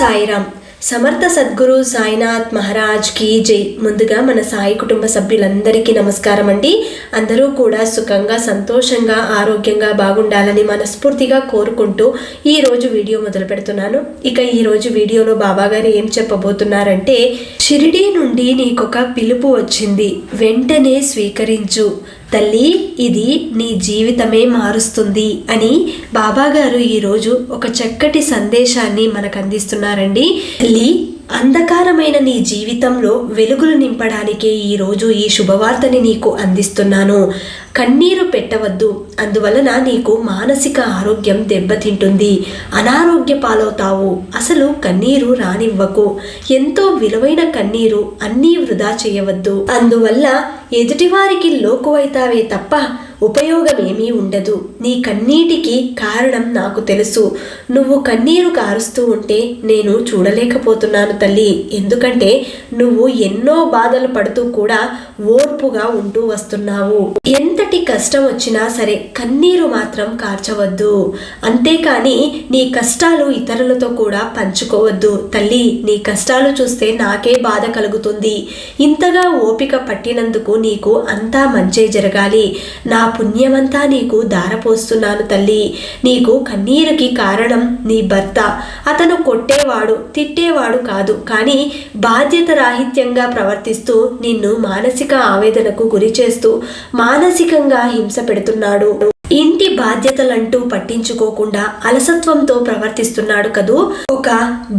సాయిరామ్. సమర్థ సద్గురు సాయినాథ్ మహారాజ్ కీ జై. ముందుగా మన సాయి కుటుంబ సభ్యులందరికీ నమస్కారం అండి. అందరూ కూడా సుఖంగా సంతోషంగా ఆరోగ్యంగా బాగుండాలని మనస్ఫూర్తిగా కోరుకుంటూ ఈరోజు వీడియో మొదలు పెడుతున్నాను. ఇక ఈరోజు వీడియోలో బాబాగారు ఏం చెప్పబోతున్నారంటే షిరిడీ నుండి నీకొక పిలుపు వచ్చింది. వెంటనే స్వీకరించు. తల్లి ఇది నీ జీవితమే మారుస్తుంది అని బాబాగారు ఈరోజు ఒక చక్కటి సందేశాన్ని మనకు అందిస్తున్నారండి తల్లి అంధకారమైన నీ జీవితంలో వెలుగులు నింపడానికే ఈరోజు ఈ శుభవార్తని నీకు అందిస్తున్నాను. కన్నీరు పెట్టవద్దు. అందువలన నీకు మానసిక ఆరోగ్యం దెబ్బతింటుంది. అనారోగ్య పాలవుతావు. అసలు కన్నీరు రానివ్వకు. ఎంతో విలువైన కన్నీరు అన్నీ వృధా చేయవద్దు. అందువల్ల ఎదుటివారికి లోకువైతావే తప్ప ఉపయోగమేమీ ఉండదు. నీ కన్నీటికి కారణం నాకు తెలుసు. నువ్వు కన్నీరు కారుస్తూ ఉంటే నేను చూడలేకపోతున్నాను తల్లి. ఎందుకంటే నువ్వు ఎన్నో బాధలు పడుతూ కూడా ఓర్పుగా ఉంటూ వస్తున్నావు. ఎంతటి కష్టం వచ్చినా సరే కన్నీరు మాత్రం కార్చవద్దు. అంతేకాని నీ కష్టాలు ఇతరులతో కూడా పంచుకోవద్దు. తల్లి నీ కష్టాలు చూస్తే నాకే బాధ కలుగుతుంది. ఇంతగా ఓపిక పట్టినందుకు నీకు అంతా మంచే జరగాలి. నా పుణ్యమంతా నీకు దారపోస్తున్నాను తల్లి. నీకు కన్నీరుకి కారణం నీ భర్త. అతను కొట్టేవాడు తిట్టేవాడు కాదు. కానీ బాధ్యత రాహిత్యంగా ప్రవర్తిస్తూ నిన్ను మానసిక ఆవేదనకు గురి చేస్తూ మానసికంగా హింస పెడుతున్నాడు. బాధ్యతలంటూ పట్టించుకోకుండా అలసత్వంతో ప్రవర్తిస్తున్నాడు కదూ. ఒక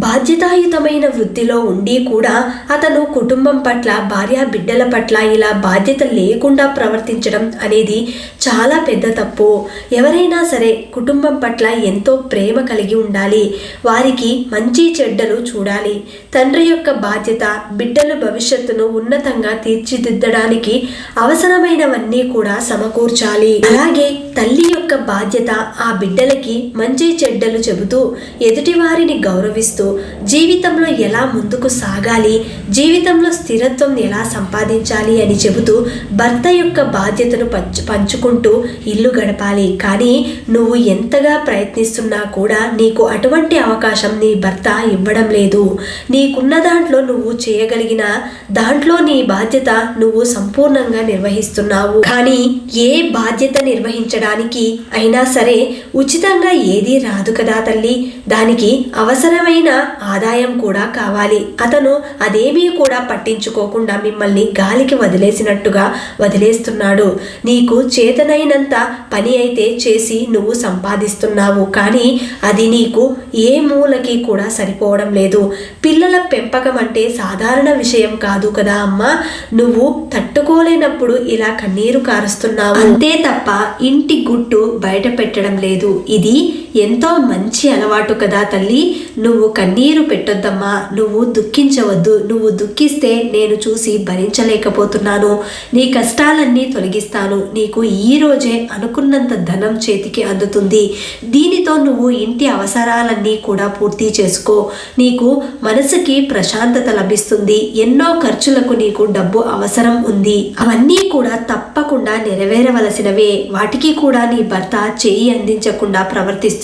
బాధ్యతాయుతమైన వృత్తిలో ఉండి కూడా అతను కుటుంబం పట్ల భార్య బిడ్డల పట్ల ఇలా బాధ్యత లేకుండా ప్రవర్తించడం అనేది చాలా పెద్ద తప్పు. ఎవరైనా సరే కుటుంబం పట్ల ఎంతో ప్రేమ కలిగి ఉండాలి. వారికి మంచి చెడ్డలు చూడాలి. తండ్రి యొక్క బాధ్యత బిడ్డల భవిష్యత్తును ఉన్నతంగా తీర్చిదిద్దడానికి అవసరమైనవన్నీ కూడా సమకూర్చాలి. అలాగే తల్లి యొక్క బాధ్యత ఆ బిడ్డలకి మంచి చెడ్డలు చెబుతూ ఎదుటివారిని గౌరవిస్తూ జీవితంలో ఎలా ముందుకు సాగాలి జీవితంలో స్థిరత్వం ఎలా సంపాదించాలి అని చెబుతూ భర్త యొక్క బాధ్యతను పంచు పంచుకుంటూ ఇల్లు గడపాలి. కానీ నువ్వు ఎంతగా ప్రయత్నిస్తున్నా కూడా నీకు అటువంటి అవకాశం నీ భర్త ఇవ్వడం లేదు. నీకున్న దాంట్లో నువ్వు చేయగలిగిన దాంట్లో నీ బాధ్యత నువ్వు సంపూర్ణంగా నిర్వహిస్తున్నావు. కానీ ఏ బాధ్యత నిర్వహించడానికి అయినా సరే ఉచితంగా ఏదీ రాదు కదా తల్లి. దానికి అవసరమైన ఆదాయం కూడా కావాలి. అతను అదేమీ కూడా పట్టించుకోకుండా మిమ్మల్ని గాలికి వదిలేసినట్టుగా వదిలేస్తున్నాడు. నీకు చేతనైనంత పని అయితే చేసి నువ్వు సంపాదిస్తున్నావు. కానీ అది నీకు ఏ మూలకి కూడా సరిపోవడం లేదు. పిల్లల పెంపకం అంటే సాధారణ విషయం కాదు కదా అమ్మా. నువ్వు తట్టుకోలేనప్పుడు ఇలా కన్నీరు కారుస్తున్నావు. అంతే తప్ప ఇంటి గుట్టు బయట పెట్టడం లేదు. ఇది ఎంతో మంచి అలవాటు కదా తల్లి. నువ్వు కన్నీరు పెట్టొద్దమ్మా. నువ్వు దుఃఖించవద్దు. నువ్వు దుఃఖిస్తే నేను చూసి భరించలేకపోతున్నాను. నీ కష్టాలన్నీ తొలగిస్తాను. నీకు ఈ రోజే అనుకున్నంత ధనం చేతికి అందుతుంది. దీనితో నువ్వు ఇంటి అవసరాలన్నీ కూడా పూర్తి చేసుకో. నీకు మనసుకి ప్రశాంతత లభిస్తుంది. ఎన్నో ఖర్చులకు నీకు డబ్బు అవసరం ఉంది. అవన్నీ కూడా తప్పకుండా నెరవేరవలసినవే. వాటికి కూడా నీ భర్త చేయి అందించకుండా ప్రవర్తిస్తుంది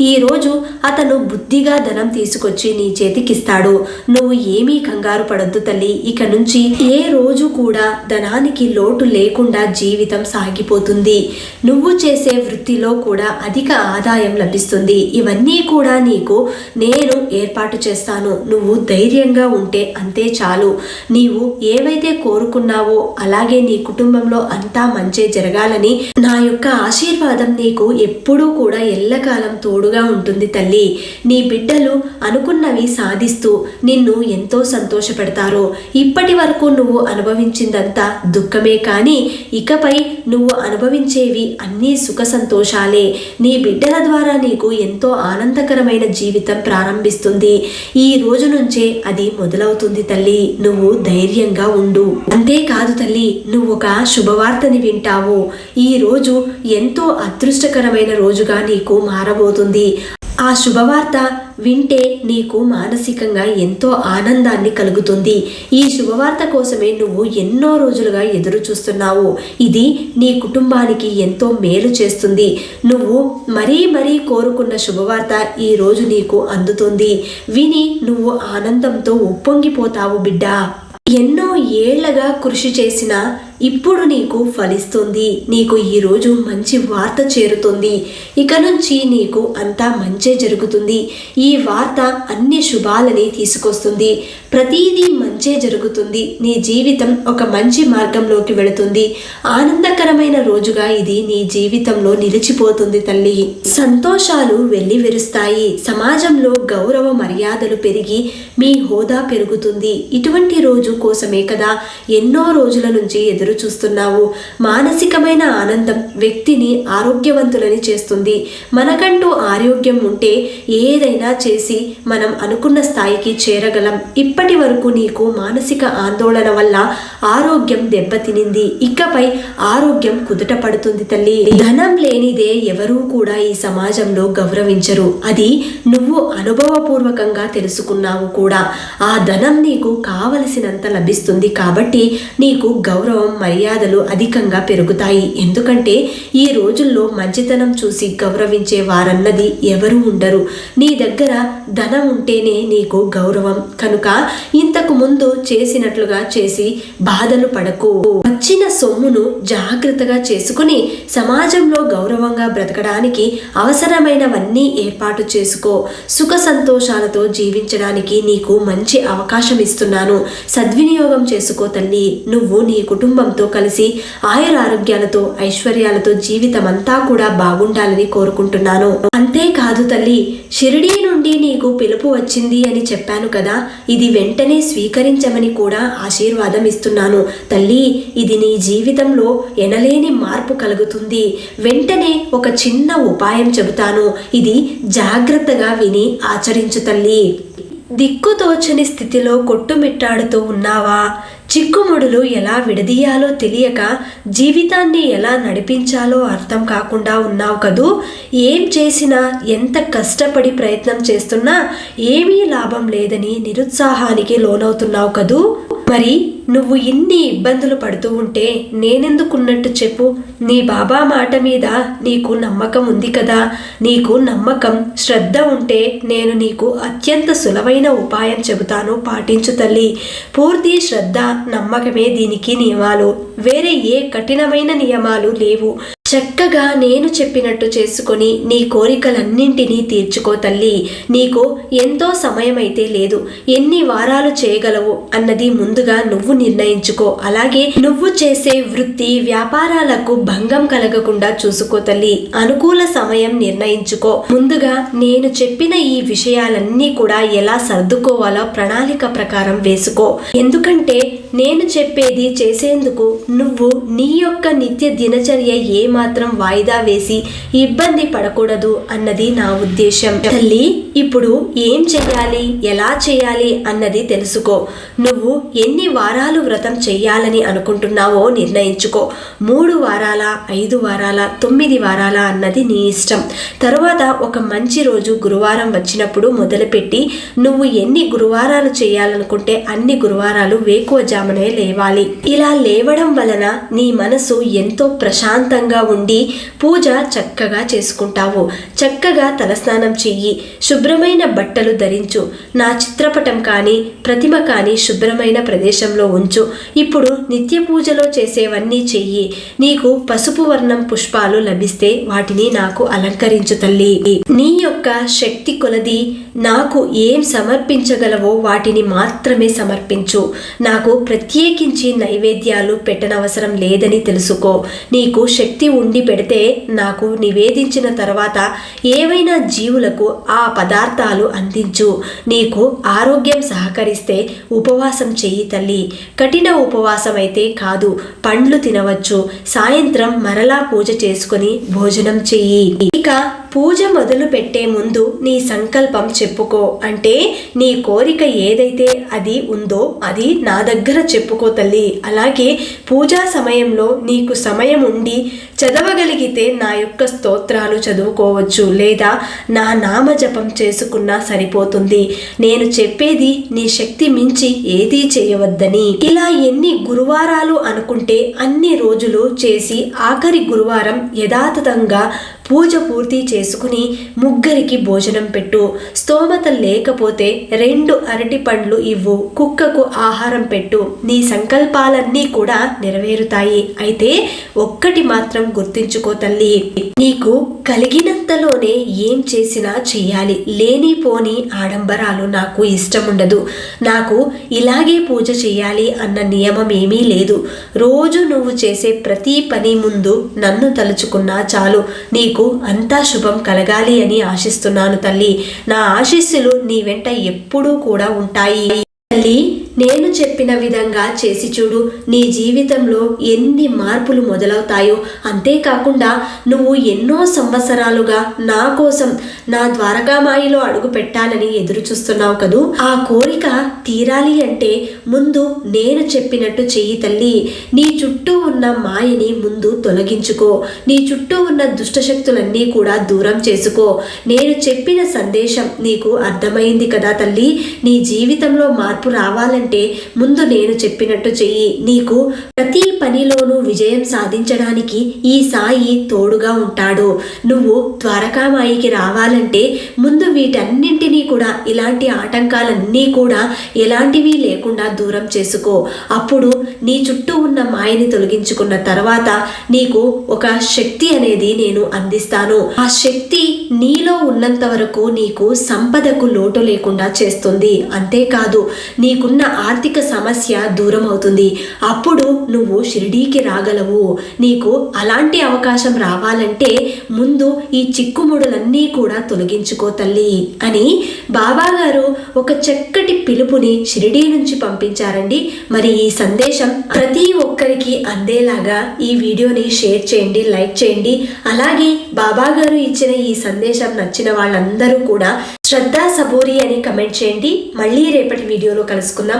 ఈ రోజు అతను బుద్ధిగా ధనం తీసుకొచ్చి నీ చేతికిస్తాడు. నువ్వు ఏమీ కంగారు పడొద్దు తల్లి. ఇక నుంచి ఏ రోజు కూడా ధనానికి లోటు లేకుండా జీవితం సాగిపోతుంది. నువ్వు చేసే వృత్తిలో కూడా అధిక ఆదాయం లభిస్తుంది. ఇవన్నీ కూడా నీకు నేను ఏర్పాటు చేస్తాను. నువ్వు ధైర్యంగా ఉంటే అంతే చాలు. నీవు ఏవైతే కోరుకున్నావో అలాగే నీ కుటుంబంలో అంతా మంచి జరగాలని నా యొక్క ఆశీర్వాదం నీకు ఎప్పుడూ కూడా ఎల్లకాలం తోడుగా ఉంటుంది తల్లి. నీ బిడ్డలు అనుకున్నవి సాధిస్తూ నిన్ను ఎంతో సంతోషపెడతారు. ఇప్పటి వరకు నువ్వు అనుభవించిందంతా దుఃఖమే కానీ ఇకపై నువ్వు అనుభవించేవి అన్నీ సుఖ సంతోషాలే. నీ బిడ్డల ద్వారా నీకు ఎంతో ఆనందకరమైన జీవితం ప్రారంభిస్తుంది. ఈ రోజు నుంచే అది మొదలవుతుంది తల్లి. నువ్వు ధైర్యంగా ఉండు. అంతేకాదు తల్లి నువ్వు ఒక శుభవార్తని వింటావు. ఈ రోజు ఎంతో అదృష్టకరమైన రోజుగా నీకు మారబోతుంది. ఆ శుభవార్త వింటే నీకు మానసికంగా ఎంతో ఆనందాన్ని కలుగుతుంది. ఈ శుభవార్త కోసమే నువ్వు ఎన్నో రోజులుగా ఎదురు చూస్తున్నావు ఇది నీ కుటుంబానికి ఎంతో మేలు చేస్తుంది. నువ్వు మరీ మరీ కోరుకున్న శుభవార్త ఈ రోజు నీకు అందుతుంది. విని నువ్వు ఆనందంతో ఉప్పొంగిపోతావు బిడ్డ. ఎన్నో ఏళ్ళగా కృషి చేసిన ఇప్పుడు నీకు ఫలిస్తుంది. నీకు ఈరోజు మంచి వార్త చేరుతుంది. ఇక నుంచి నీకు అంతా మంచే జరుగుతుంది. ఈ వార్త అన్ని శుభాలని తీసుకొస్తుంది. ప్రతిదీ మంచే జరుగుతుంది. నీ జీవితం ఒక మంచి మార్గంలోకి వెళుతుంది. ఆనందకరమైన రోజుగా ఇది నీ జీవితంలో నిలిచిపోతుంది తల్లి. సంతోషాలు వెళ్ళివెరుస్తాయి సమాజంలో గౌరవ మర్యాదలు పెరిగి మీ హోదా పెరుగుతుంది. ఇటువంటి రోజు కోసమే కదా ఎన్నో రోజుల నుంచి ఎదురు చూస్తున్నావు. మానసికమైన ఆనందం వ్యక్తిని ఆరోగ్యవంతులని చేస్తుంది. మనకంటూ ఆరోగ్యం ఉంటే ఏదైనా చేసి మనం అనుకున్న స్థాయికి చేరగలం. ఇప్పటి వరకు నీకు మానసిక ఆందోళన వల్ల ఆరోగ్యం దెబ్బతినింది. ఇకపై ఆరోగ్యం కుదుట పడుతుంది తల్లి. ధనం లేనిదే ఎవరూ కూడా ఈ సమాజంలో గౌరవించరు. అది నువ్వు అనుభవపూర్వకంగా తెలుసుకున్నావు కూడా. ఆ ధనం నీకు కావలసినంత లభిస్తుంది కాబట్టి నీకు గౌరవం మర్యాదలు అధికంగా పెరుగుతాయి. ఎందుకంటే ఈ రోజుల్లో మంచితనం చూసి గౌరవించే వారన్నది ఎవరు ఉండరు. నీ దగ్గర ధనం ఉంటేనే నీకు గౌరవం. కనుక ఇంతకు ముందు చేసినట్లుగా చేసి బాధలు పడకు. వచ్చిన సొమ్మును జాగ్రత్తగా చేసుకుని సమాజంలో గౌరవంగా బ్రతకడానికి అవసరమైనవన్నీ ఏర్పాటు చేసుకో. సుఖ సంతోషాలతో జీవించడానికి నీకు మంచి అవకాశం ఇస్తున్నాను. సద్వినియోగం చేసుకో తల్లి. నువ్వు నీ కుటుంబంతో కలిసి ఆయురారోగ్యాలతో ఐశ్వర్యాలతో జీవితం అంతా కూడా బాగుండాలని కోరుకుంటున్నాను. అంతేకాదు తల్లి షిరిడీ నుండి నీకు పిలుపు వచ్చింది అని చెప్పాను కదా ఇది వెంటనే స్వీకరించమని కూడా ఆశీర్వాదం ఇస్తున్నాను. తల్లి ఇది నీ జీవితంలో ఎనలేని మార్పు కలుగుతుంది. వెంటనే ఒక చిన్న ఉపాయం చెబుతాను. ఇది జాగ్రత్తగా విని ఆచరించు తల్లి. దిక్కుతోచని స్థితిలో కొట్టుమిట్టాడుతూ ఉన్నావా? చిక్కుముడులు ఎలా విడదీయాలో తెలియక జీవితాన్ని ఎలా నడిపించాలో అర్థం కాకుండా ఉన్నావు కదూ? ఏం చేసినా ఎంత కష్టపడి ప్రయత్నం చేస్తున్నా ఏమీ లాభం లేదని నిరుత్సాహానికి లోనవుతున్నావు కదూ? మరి నువ్వు ఇన్ని ఇబ్బందులు పడుతూ ఉంటే నేనెందుకున్నట్టు చెప్పు? నీ బాబా మాట మీద నీకు నమ్మకం ఉంది కదా? నీకు నమ్మకం శ్రద్ధ ఉంటే నేను నీకు అత్యంత సులభైన ఉపాయం చెబుతాను పాటించు తల్లి. పూర్తి శ్రద్ధ నమ్మకమే దీనికి నియమాలు. వేరే ఏ కఠినమైన నియమాలు లేవు. చక్కగా నేను చెప్పినట్టు చేసుకొని నీ కోరికలన్నింటినీ తీర్చుకో తల్లి. నీకు ఎంతో సమయం అయితే లేదు. ఎన్ని వారాలు చేయగలవు అన్నది ముందుగా నువ్వు నిర్ణయించుకో. అలాగే నువ్వు చేసే వృత్తి వ్యాపారాలకు భంగం కలగకుండా చూసుకో తల్లి. అనుకూల సమయం నిర్ణయించుకో. ముందుగా నేను చెప్పిన ఈ విషయాలన్నీ కూడా ఎలా సర్దుకోవాలో ప్రణాళిక ప్రకారం వేసుకో. ఎందుకంటే నేను చెప్పేది చేసేందుకు నువ్వు నీ యొక్క నిత్య దినచర్య ఏమా మాత్రం వాయిదా వేసి ఇబ్బంది పడకూడదు అన్నది నా ఉద్దేశం. తల్లి ఇప్పుడు ఏం చెయ్యాలి? ఎలా చేయాలి? అన్నది తెలుసుకో. నువ్వు ఎన్ని వారాలు వ్రతం చెయ్యాలని అనుకుంటున్నావో నిర్ణయించుకో. మూడు వారాల? ఐదు వారాల? తొమ్మిది వారాల? అన్నది నీ ఇష్టం. తరువాత ఒక మంచి రోజు గురువారం వచ్చినప్పుడు మొదలుపెట్టి నువ్వు ఎన్ని గురువారాలు చేయాలనుకుంటే అన్ని గురువారాలు వేకువజామునే లేవాలి. ఇలా లేవడం వలన నీ మనసు ఎంతో ప్రశాంతంగా ఉండి పూజ చక్కగా చేసుకుంటావు. చక్కగా తలస్నానం చెయ్యి. శుభ్రమైన బట్టలు ధరించు. నా చిత్రపటం కానీ ప్రతిమ కానీ శుభ్రమైన ప్రదేశంలో ఉంచు. ఇప్పుడు నిత్య పూజలో చేసేవన్నీ చెయ్యి. నీకు పసుపు వర్ణం పుష్పాలు లభిస్తే వాటిని నాకు అలంకరించు తల్లి. నీ యొక్క శక్తి కొలది నాకు ఏం సమర్పించగలవో వాటిని మాత్రమే సమర్పించు. నాకు ప్రత్యేకించి నైవేద్యాలు పెట్టనవసరం లేదని తెలుసుకో. నీకు శక్తి ఉండి పెడితే నాకు నివేదించిన తర్వాత ఏవైనా జీవులకు ఆ పదార్థాలు అందించు. నీకు ఆరోగ్యం సహకరిస్తే ఉపవాసం చెయ్యి తల్లి. కఠిన ఉపవాసం అయితే కాదు పండ్లు తినవచ్చు. సాయంత్రం మరలా పూజ చేసుకుని భోజనం చెయ్యి. ఇక పూజ మొదలు పెట్టే ముందు నీ సంకల్పం చెప్పుకో. అంటే నీ కోరిక ఏదైతే అది ఉందో అది నా దగ్గర చెప్పుకో తల్లి. అలాగే పూజా సమయంలో నీకు సమయం ఉండి చదవగలిగితే నా యొక్క స్తోత్రాలు చదువుకోవచ్చు. లేదా నా నామ జపం చేసుకున్నా సరిపోతుంది. నేను చెప్పేది నీ శక్తి మించి ఏదీ చేయవద్దని. ఇలా ఎన్ని గురువారాలు అనుకుంటే అన్ని రోజులు చేసి ఆఖరి గురువారం యథాతథంగా పూజ పూర్తి చేసుకుని ముగ్గురికి భోజనం పెట్టు. స్తోమత లేకపోతే రెండు అరటి పండ్లు ఇవ్వు. కుక్కకు ఆహారం పెట్టు. నీ సంకల్పాలన్నీ కూడా నెరవేరుతాయి. అయితే ఒక్కటి మాత్రం గుర్తుంచుకో తల్లి. నీకు కలిగినంతలోనే ఏం చేసినా చెయ్యాలి. లేనిపోని ఆడంబరాలు నాకు ఇష్టం ఉండదు నాకు ఇలాగే పూజ చేయాలి అన్న నియమం ఏమీ లేదు. రోజు నువ్వు చేసే ప్రతి పని ముందు నన్ను తలుచుకున్నా చాలు. నీకు అంతా శుభం కలగాలి అని ఆశిస్తున్నాను తల్లి. నా ఆశీస్సులు నీ వెంట ఎప్పుడూ కూడా ఉంటాయి. తల్లి నేను చెప్పిన విధంగా చేసి చూడు. నీ జీవితంలో ఎన్ని మార్పులు మొదలవుతాయో. అంతేకాకుండా నువ్వు ఎన్నో సంవత్సరాలుగా నా కోసం నా ద్వారకామాయిలో అడుగు పెట్టాలని ఎదురు చూస్తున్నావు కదూ. ఆ కోరిక తీరాలి అంటే ముందు నేను చెప్పినట్టు చెయ్యి తల్లి. నీ చుట్టూ ఉన్న మాయని ముందు తొలగించుకో. నీ చుట్టూ ఉన్న దుష్టశక్తులన్నీ కూడా దూరం చేసుకో. నేను చెప్పిన సందేశం నీకు అర్థమైంది కదా తల్లి. నీ జీవితంలో మార్పు రావాలని రావాలంటే ముందు నేను చెప్పినట్టు చెయ్యి. నీకు ప్రతి పనిలోనూ విజయం సాధించడానికి ఈ సాయి తోడుగా ఉంటాడు. నువ్వు ద్వారకామాయికి రావాలంటే ముందు వీటన్నింటినీ కూడా ఇలాంటి ఆటంకాలన్నీ కూడా ఎలాంటివి లేకుండా దూరం చేసుకో. అప్పుడు నీ చుట్టూ ఉన్న మాయని తొలగించుకున్న తర్వాత నీకు ఒక శక్తి అనేది నేను అందిస్తాను. ఆ శక్తి నీలో ఉన్నంత వరకు నీకు సంపదకు లోటు లేకుండా చేస్తుంది. అంతేకాదు నీకున్న ఆర్థిక సమస్య దూరం అవుతుంది. అప్పుడు నువ్వు షిరిడీకి రాగలవు. నీకు అలాంటి అవకాశం రావాలంటే ముందు ఈ చిక్కుముడులన్నీ కూడా తొలగించుకో తల్లి అని బాబాగారు ఒక చక్కటి పిలుపుని షిరిడీ నుంచి పంపించారండి. మరి ఈ సందేశం ప్రతి ఒక్కరికి అందేలాగా ఈ వీడియోని షేర్ చేయండి లైక్ చేయండి. అలాగే బాబాగారు ఇచ్చిన ఈ సందేశం నచ్చిన వాళ్ళందరూ కూడా శ్రద్ధా సబూరి అని కమెంట్ చేయండి. మళ్ళీ రేపటి వీడియోలో కలుసుకుందాం.